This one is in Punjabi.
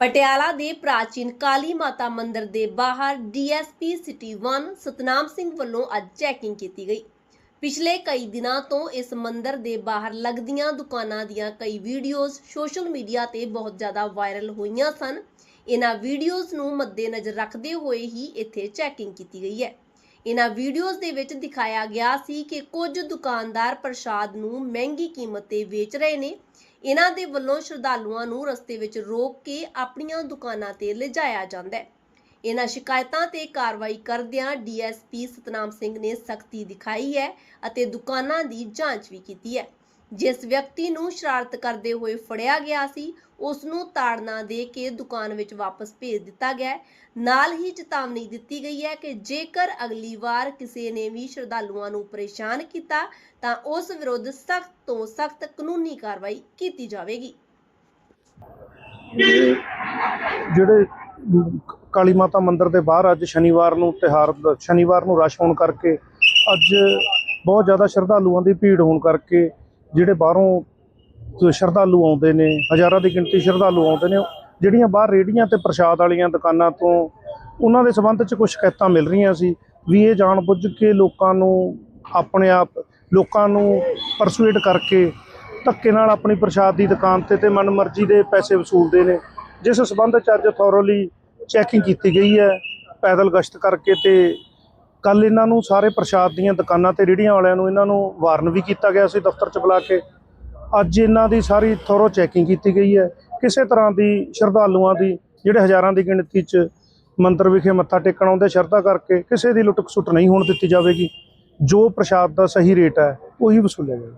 ਪਟਿਆਲਾ ਦੇ ਪ੍ਰਾਚੀਨ ਕਾਲੀ ਮਾਤਾ ਮੰਦਿਰ ਦੇ ਬਾਹਰ ਡੀਐਸਪੀ ਸਿਟੀ 1 ਸਤਨਾਮ ਸਿੰਘ ਵੱਲੋਂ ਅੱਜ ਚੈਕਿੰਗ ਕੀਤੀ ਗਈ। ਪਿਛਲੇ ਕਈ ਦਿਨਾਂ ਤੋਂ ਇਸ ਮੰਦਿਰ ਦੇ ਬਾਹਰ ਲੱਗਦੀਆਂ ਦੁਕਾਨਾਂ ਦੀਆਂ ਕਈ ਵੀਡੀਓਜ਼ ਸੋਸ਼ਲ ਮੀਡੀਆ ਤੇ ਬਹੁਤ ਜ਼ਿਆਦਾ ਵਾਇਰਲ ਹੋਈਆਂ ਸਨ। ਇਹਨਾਂ ਵੀਡੀਓਜ਼ ਨੂੰ ਮੱਦੇਨਜ਼ਰ ਰੱਖਦੇ ਹੋਏ ਹੀ ਇੱਥੇ ਚੈਕਿੰਗ ਕੀਤੀ ਗਈ ਹੈ। ਇਹਨਾਂ ਵੀਡੀਓਜ਼ ਦੇ ਵਿੱਚ ਦਿਖਾਇਆ ਗਿਆ ਸੀ ਕਿ ਕੁਝ ਦੁਕਾਨਦਾਰ ਪ੍ਰਸ਼ਾਦ ਨੂੰ ਮਹਿੰਗੀ ਕੀਮਤ ਤੇ ਵੇਚ ਰਹੇ ਨੇ। ਇਹਨਾਂ ਦੇ ਵੱਲੋਂ ਸ਼ਰਧਾਲੂਆਂ ਨੂੰ ਰਸਤੇ ਵਿੱਚ ਰੋਕ ਕੇ ਆਪਣੀਆਂ ਦੁਕਾਨਾਂ ਤੇ ਲਿਜਾਇਆ ਜਾਂਦਾ ਹੈ। ਇਹਨਾਂ ਸ਼ਿਕਾਇਤਾਂ ਤੇ ਕਾਰਵਾਈ ਕਰਦਿਆਂ ਡੀਐਸਪੀ ਸਤਨਾਮ ਸਿੰਘ ਨੇ ਸਖਤੀ ਦਿਖਾਈ ਹੈ ਅਤੇ ਦੁਕਾਨਾਂ ਦੀ ਜਾਂਚ ਵੀ ਕੀਤੀ ਹੈ। ਜਿਸ ਵਿਅਕਤੀ ਨੂੰ ਸ਼ਰਾਰਤ ਕਰਦੇ ਹੋਏ ਫੜਿਆ ਗਿਆ ਸੀ ਉਸ ਨੂੰ ਤਾੜਨਾ ਦੇ ਕੇ ਦੁਕਾਨ ਵਿੱਚ ਵਾਪਸ ਭੇਜ ਦਿੱਤਾ ਗਿਆ ਨਾਲ ਹੀ ਚੇਤਾਵਨੀ ਦਿੱਤੀ ਗਈ ਹੈ ਕਿ ਜੇਕਰ ਅਗਲੀ ਵਾਰ ਕਿਸੇ ਨੇ ਵੀ ਸ਼ਰਧਾਲੂਆਂ ਨੂੰ ਪਰੇਸ਼ਾਨ ਕੀਤਾ, ਤਾਂ ਉਸ ਵਿਰੁੱਧ ਸਖਤ ਤੋਂ ਸਖਤ ਕਾਨੂੰਨੀ ਕਾਰਵਾਈ ਕੀਤੀ ਜਾਵੇਗੀ। ਜਿਹੜੇ ਕਾਲੀ ਮਾਤਾ ਮੰਦਿਰ ਦੇ ਬਾਹਰ ਅੱਜ ਸ਼ਨੀਵਾਰ ਨੂੰ ਤਿਹਾਰ ਸ਼ਨੀਵਾਰ ਨੂੰ ਰਸ਼ ਹੋਣ ਕਰਕੇ ਅੱਜ ਬਹੁਤ ਜ਼ਿਆਦਾ ਸ਼ਰਧਾਲੂਆਂ ਦੀ ਭੀੜ ਹੋਣ ਕਰਕੇ ਜਿਹੜੇ ਬਾਹਰੋਂ ਸ਼ਰਧਾਲੂ ਆਉਂਦੇ ਨੇ, ਹਜ਼ਾਰਾਂ ਦੀ ਗਿਣਤੀ ਸ਼ਰਧਾਲੂ ਆਉਂਦੇ ਨੇ, ਜਿਹੜੀਆਂ ਬਾਹਰ ਰੇੜੀਆਂ ਤੇ ਪ੍ਰਸ਼ਾਦ ਵਾਲੀਆਂ ਦੁਕਾਨਾਂ ਤੋਂ ਉਹਨਾਂ ਦੇ ਸੰਬੰਧ 'ਚ ਕੁਝ ਸ਼ਿਕਾਇਤਾਂ ਮਿਲ ਰਹੀਆਂ ਸੀ ਵੀ ਇਹ ਜਾਣ ਬੁੱਝ ਕੇ ਲੋਕਾਂ ਨੂੰ ਆਪਣੇ ਆਪ, ਲੋਕਾਂ ਨੂੰ ਪਰਸੂਏਟ ਕਰਕੇ ਧੱਕੇ ਨਾਲ ਆਪਣੀ ਪ੍ਰਸ਼ਾਦ ਦੀ ਦੁਕਾਨ ਤੇ ਤੇ ਮਨਮਰਜ਼ੀ ਦੇ ਪੈਸੇ ਵਸੂਲਦੇ ਨੇ। ਜਿਸ ਸਬੰਧ ਚ ਅੱਜ ਥੋਰੋਲੀ ਚੈਕਿੰਗ ਕੀਤੀ ਗਈ ਹੈ, ਪੈਦਲ ਗਸ਼ਤ ਕਰਕੇ ਤੇ ਕੱਲ ਇਹਨਾਂ ਨੂੰ ਸਾਰੇ ਪ੍ਰਸ਼ਾਦ ਦੀਆਂ ਦੁਕਾਨਾਂ ਤੇ ਰੇੜੀਆਂ ਵਾਲਿਆਂ ਨੂੰ ਇਹਨਾਂ ਨੂੰ ਵਾਰਨ ਵੀ ਕੀਤਾ ਗਿਆ ਸੀ ਦਫ਼ਤਰ ਚ ਬੁਲਾ ਕੇ। ਅੱਜ ਇਹਨਾਂ ਦੀ ਸਾਰੀ ਥੋਰੋ ਚੈਕਿੰਗ ਕੀਤੀ ਗਈ ਹੈ। ਕਿਸੇ ਤਰ੍ਹਾਂ ਦੀ ਸ਼ਰਧਾਲੂਆਂ ਦੀ, ਜਿਹੜੇ ਹਜ਼ਾਰਾਂ ਦੀ ਗਿਣਤੀ ਚ ਮੰਦਰ ਵਿਖੇ ਮੱਥਾ ਟੇਕਣ ਆਉਂਦੇ, ਸ਼ਰਧਾ ਕਰਕੇ ਕਿਸੇ ਦੀ ਲੁੱਟ ਖਸੁੱਟ ਨਹੀਂ ਹੋਣ ਦਿੱਤੀ ਜਾਵੇਗੀ। ਜੋ ਪ੍ਰਸ਼ਾਦ ਦਾ ਸਹੀ ਰੇਟ ਹੈ, ਉਹੀ ਵਸੂਲਿਆ ਜਾਵੇਗਾ।